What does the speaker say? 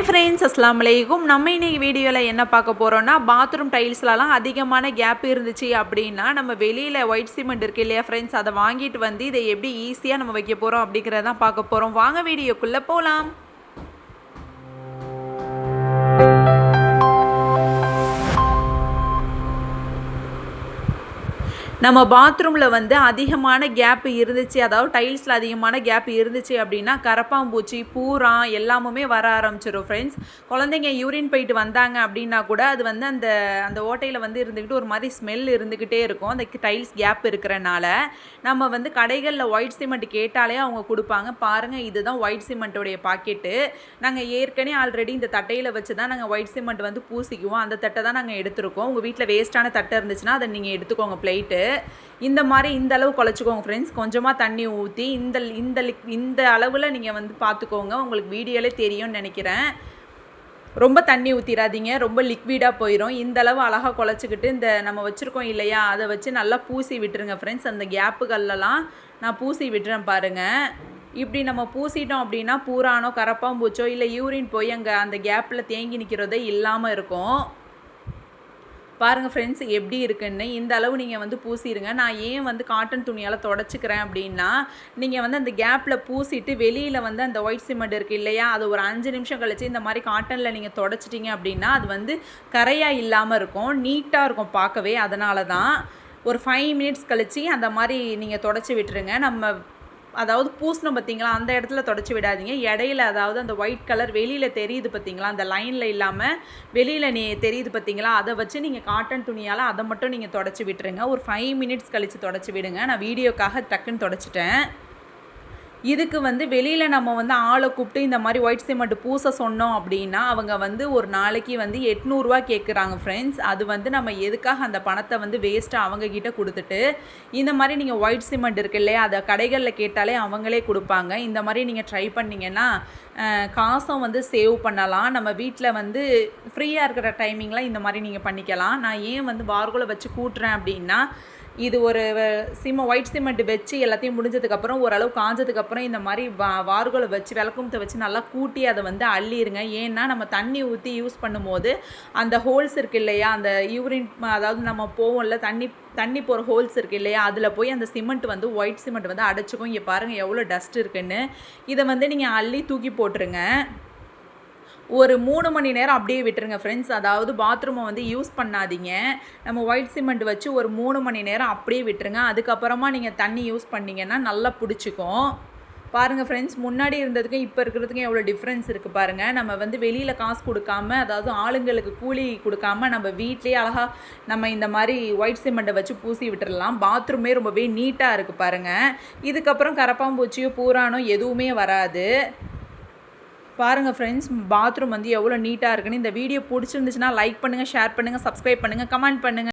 Hi friends அஸ்லாம் வலைக்கும் நம்ம இன்னைக்கு வீடியோவில் என்ன பார்க்க போகிறோம்னா பாத்ரூம் டைல்ஸ்லலாம் அதிகமான கேப் இருந்துச்சு அப்படின்னா நம்ம வெளியில் ஒயிட் சிமெண்ட் இருக்கு இல்லையா ஃப்ரெண்ட்ஸ் அதை வாங்கிட்டு வந்து இதை எப்படி ஈஸியாக நம்ம வைக்க போகிறோம் அப்படிங்கிறதான் பார்க்க போகிறோம் வாங்க வீடியோக்குள்ளே போகலாம் நம்ம பாத்ரூமில் வந்து அதிகமான கேப் இருந்துச்சு. அதாவது டைல்ஸில் அதிகமான கேப் இருந்துச்சு அப்படின்னா கரப்பாம்பூச்சி பூரா எல்லாமுமே வர ஆரம்பிச்சிடும் ஃப்ரெண்ட்ஸ் குழந்தைங்க யூரின் போயிட்டு வந்தாங்க அப்படின்னா கூட அது வந்து அந்த அந்த ஓட்டையில் வந்து இருந்துக்கிட்டு ஒரு மாதிரி ஸ்மெல் இருந்துக்கிட்டே இருக்கும். அந்த டைல்ஸ் கேப் இருக்கிறனால நம்ம வந்து கடைகளில் ஒயிட் சிமெண்ட் கேட்டாலே அவங்க கொடுப்பாங்க. பாருங்கள் இதுதான் ஒயிட் சிமெண்ட்டோடைய பாக்கெட்டு நாங்கள் ஏற்கனவே ஆல்ரெடி இந்த தட்டையில் வச்சு தான் நாங்கள் ஒயிட் சிமெண்ட் வந்து பூசிக்குவோம். அந்த தட்டை தான் நாங்கள் எடுத்துருக்கோம். உங்கள் வீட்டில் வேஸ்ட்டான தட்டை இருந்துச்சுன்னா அதை நீங்கள் எடுத்துக்கோங்க பிளேட்டு இந்த மாதிரி இந்த அளவு குழச்சிக்கோங்க ஃப்ரெண்ட்ஸ் கொஞ்சமாக தண்ணி ஊற்றி இந்த இந்த இந்த அளவில் நீங்கள் வந்து பார்த்துக்கோங்க உங்களுக்கு வீடியோலே தெரியும்னு நினைக்கிறேன். ரொம்ப தண்ணி ஊற்றிடாதீங்க ரொம்ப லிக்விடாக போயிடும் இந்த அளவு அழகாக குழச்சிக்கிட்டு இந்த நம்ம வச்சுருக்கோம் இல்லையா அதை வச்சு நல்லா பூசி விட்டுருங்க ஃப்ரெண்ட்ஸ் அந்த கேப்புகள்லாம் நான் பூசி விட்டுறேன் பாருங்கள் இப்படி நம்ம பூசிட்டோம் அப்படின்னா பூரானோ கரப்பாம்பூச்சோ இல்லை யூரின் போய் அங்கே அந்த கேப்பில் தேங்கி நிற்கிறதே இல்லாமல் இருக்கும். பாருங்கள் ஃப்ரெண்ட்ஸ் எப்படி இருக்குன்னு. இந்த அளவு நீங்கள் வந்து பூசிடுங்க நான் ஏன் வந்து காட்டன் துணியால் தொடச்சிக்கிறேன் அப்படின்னா நீங்கள் வந்து அந்த கேப்பில் பூசிட்டு வெளியில் வந்து அந்த ஒயிட் சிமெண்ட் இருக்குது இல்லையா? அது ஒரு அஞ்சு நிமிஷம் கழிச்சு இந்த மாதிரி காட்டனில் நீங்கள் தொடச்சிட்டிங்க அப்படின்னா அது வந்து கரையாக இல்லாமல் இருக்கும் நீட்டாக இருக்கும் பார்க்கவே. அதனால தான் ஒரு ஃபைவ் மினிட்ஸ் கழித்து அந்த மாதிரி நீங்கள் தொடச்சி விட்டுருங்க. நம்ம அதாவது பூசணும் பார்த்தீங்களா? அந்த இடத்துல தொடச்சி விடாதீங்க. இடையில அதாவது அந்த ஒயிட் கலர் வெளியில் தெரியுது பார்த்தீங்களா? அந்த லைனில் இல்லாமல் வெளியில் நீ தெரியுது பார்த்தீங்களா? அதை வச்சு நீங்கள் காட்டன் துணியால் அதை மட்டும் நீங்கள் தொடச்சி விட்டுருங்க. ஒரு ஃபைவ் மினிட்ஸ் கழித்து தொடச்சி விடுங்க. நான் வீடியோக்காக டக்குன்னு தொடச்சிட்டேன். இதுக்கு வந்து வெளியில் நம்ம வந்து ஆளை கூப்பிட்டு இந்த மாதிரி ஒயிட் சிமெண்ட் பூச சொன்னோம் அப்படின்னா அவங்க வந்து ஒரு நாளைக்கு வந்து எட்நூறுரூவா கேட்குறாங்க ஃப்ரெண்ட்ஸ் அது வந்து நம்ம எதுக்காக அந்த பணத்தை வந்து வேஸ்ட்டாக அவங்கக்கிட்ட கொடுத்துட்டு இந்த மாதிரி நீங்கள் ஒயிட் சிமெண்ட் இருக்கு இல்லையா அதை கடைகளில் கேட்டாலே அவங்களே கொடுப்பாங்க. இந்த மாதிரி நீங்கள் ட்ரை பண்ணிங்கன்னா காசும் வந்து சேவ் பண்ணலாம். நம்ம வீட்டில் வந்து ஃப்ரீயாக இருக்கிற டைமிங்கில் இந்த மாதிரி நீங்கள் பண்ணிக்கலாம். நான் ஏன் வந்து பார்குல வச்சு கூட்டுறேன் அப்படின்னா இது ஒரு சிமெண்ட் ஒயிட் சிமெண்ட் வச்சு எல்லாத்தையும் முடிஞ்சதுக்கப்புறம் ஓரளவு காஞ்சதுக்கப்புறம் இந்த மாதிரி வா வார்கோலை வச்சு விளக்குமத்தை வச்சு நல்லா கூட்டி அதை வந்து அள்ளிடுங்க ஏன்னா நம்ம தண்ணி ஊற்றி யூஸ் பண்ணும்போது அந்த ஹோல்ஸ் இருக்குது இல்லையா? அந்த யூரின் அதாவது நம்ம போவோம்ல தண்ணி தண்ணி போகிற ஹோல்ஸ் இருக்குது இல்லையா? அதில் போய் அந்த சிமெண்ட் வந்து ஒயிட் சிமெண்ட் வந்து அடைச்சிக்கும். இங்கே பாருங்கள் எவ்வளோ டஸ்ட் இருக்குன்னு. இதை வந்து நீங்கள் அள்ளி தூக்கி போட்டுருங்க. ஒரு மூணு மணி நேரம் அப்படியே விட்டுருங்க ஃப்ரெண்ட்ஸ் அதாவது பாத்ரூமை வந்து யூஸ் பண்ணாதீங்க. நம்ம ஒயிட் சிமெண்ட் வச்சு ஒரு மூணு மணி நேரம் அப்படியே விட்டுருங்க. அதுக்கப்புறமா நீங்கள் தண்ணி யூஸ் பண்ணிங்கன்னா நல்லா பிடிச்சிக்கும். பாருங்கள் ஃப்ரெண்ட்ஸ் முன்னாடி இருந்ததுக்கும் இப்போ இருக்கிறதுக்கும் எவ்வளோ டிஃப்ரென்ஸ் இருக்குது பாருங்கள் நம்ம வந்து வெளியில் காசு கொடுக்காம அதாவது ஆளுங்களுக்கு கூலி கொடுக்காம நம்ம வீட்லேயே அழகாக நம்ம இந்த மாதிரி ஒயிட் சிமெண்ட்டை வச்சு பூசி விட்டுடலாம் பாத்ரூமே ரொம்பவே நீட்டாக இருக்குது பாருங்கள் இதுக்கப்புறம் கரப்பாம்பூச்சியோ பூரானோ எதுவுமே வராது. பாருங்கள் ஃப்ரெண்ட்ஸ் பாத்ரூம் வந்து எவ்வளோ நீட்டாக இருக்குன்னு இந்த வீடியோ பிடிச்சிருந்துச்சுன்னா லைக் பண்ணுங்கள் ஷேர் பண்ணுங்கள் சப்ஸ்கிரைப் பண்ணுங்கள் கமெண்ட் பண்ணுங்கள்